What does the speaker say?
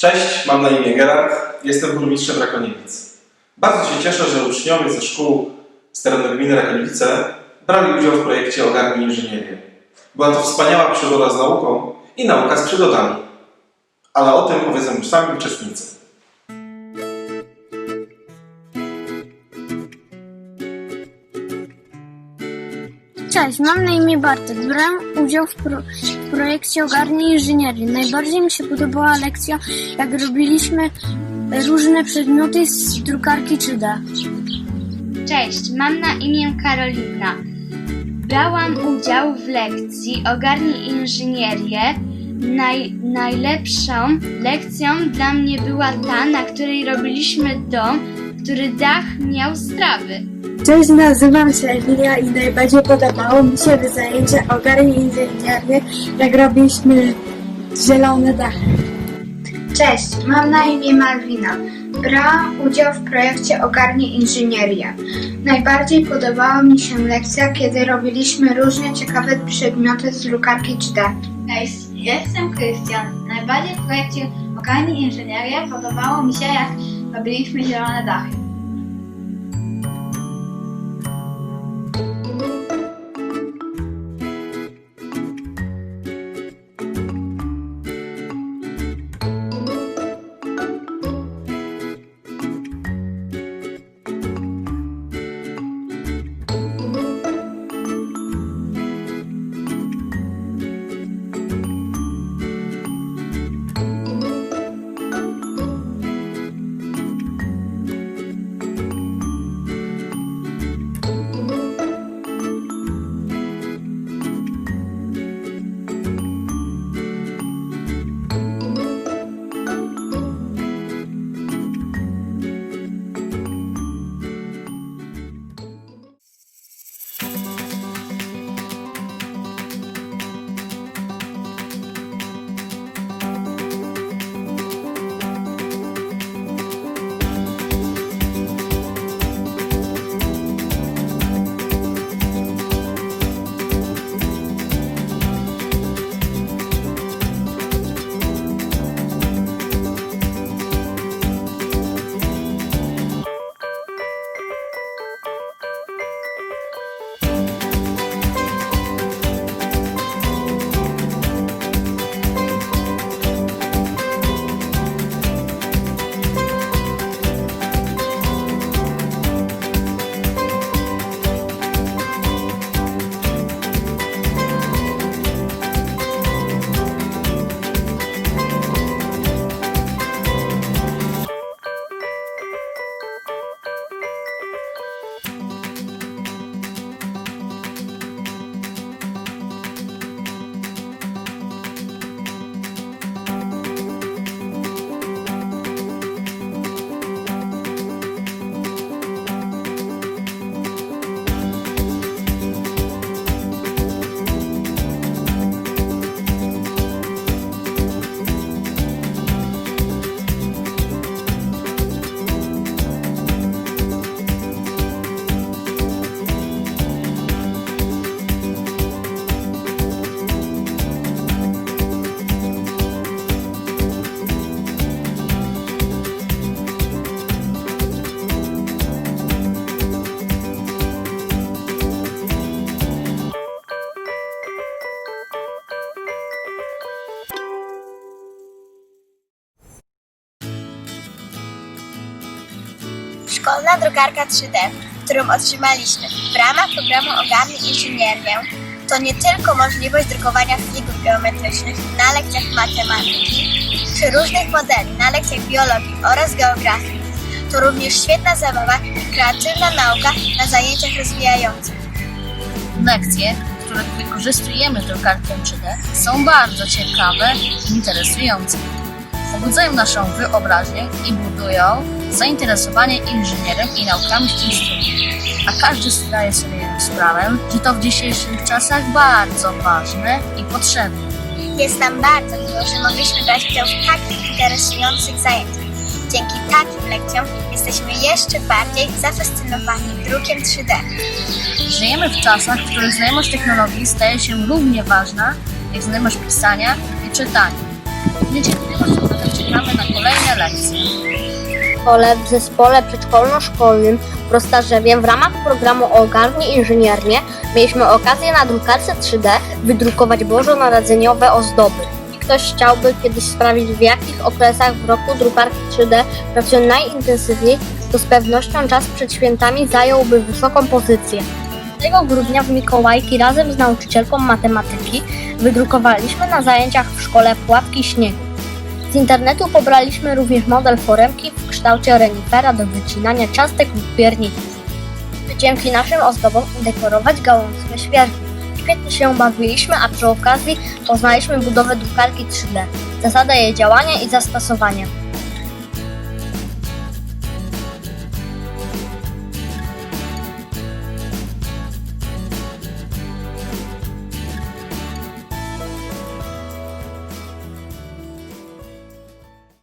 Cześć, mam na imię Gerard, jestem burmistrzem Rakoniewic. Bardzo się cieszę, że uczniowie ze szkół z terenu gminy Rakoniewice brali udział w projekcie Ogarnij Inżynierię. Była to wspaniała przygoda z nauką i nauka z przygodami. Ale o tym powiedzą już sami uczestnicy. Cześć, mam na imię Bartek. Brałem udział w, pro, w projekcie Ogarnij Inżynierii. Najbardziej mi się podobała lekcja, jak robiliśmy różne przedmioty z drukarki 3D. Cześć, mam na imię Karolina. Brałam udział w lekcji Ogarnij Inżynierię. Naj, najlepszą lekcją dla mnie była ta, na której robiliśmy dom, który dach miał z trawy. Cześć, nazywam się Emilia i najbardziej podobało mi się zajęcie ogarnij inżynierię, jak robiliśmy zielone dachy. Cześć, mam na imię Malwina. Brałam udział w projekcie Ogarnij Inżynierię. Najbardziej podobała mi się lekcja, kiedy robiliśmy różne ciekawe przedmioty z drukarki 3D. Cześć, jestem Krystian. Najbardziej w projekcie Ogarnij Inżynierię podobało mi się, jak robiliśmy zielone dachy. Szkolna drukarka 3D, którą otrzymaliśmy w ramach programu Ogarnij Inżynierię, to nie tylko możliwość drukowania figur geometrycznych na lekcjach matematyki czy różnych modeli na lekcjach biologii oraz geografii. To również świetna zabawa i kreatywna nauka na zajęciach rozwijających. Lekcje, w których wykorzystujemy drukarkę 3D są bardzo ciekawe i interesujące. Pobudzają naszą wyobraźnię i budują zainteresowanie inżynierem i naukami w tym stylu. A każdy zdaje sobie sprawę, że to w dzisiejszych czasach bardzo ważne i potrzebne. Jest nam bardzo miło, że mogliśmy brać udział w takich interesujących zajęciach. Dzięki takim lekcjom jesteśmy jeszcze bardziej zafascynowani drukiem 3D. Żyjemy w czasach, w których znajomość technologii staje się równie ważna jak znajomość pisania i czytania. Niecierpliwością zatem czekamy na lekcje. W szkole w zespole przedszkolno-szkolnym w Prostarzewie w ramach programu Ogarnij Inżyniernie mieliśmy okazję na drukarce 3D wydrukować bożonarodzeniowe ozdoby. Jeśli ktoś chciałby kiedyś sprawdzić w jakich okresach w roku drukarki 3D pracują najintensywniej, to z pewnością czas przed świętami zająłby wysoką pozycję. 2 grudnia w Mikołajki razem z nauczycielką matematyki wydrukowaliśmy na zajęciach w szkole płatki śniegu. Z internetu pobraliśmy również model foremki w kształcie renifera do wycinania ciastek lub pierników. Dzięki naszym ozdobom dekorować gałązkę świerku. Świetnie się bawiliśmy, a przy okazji poznaliśmy budowę drukarki 3D, zasadę jej działania i zastosowania.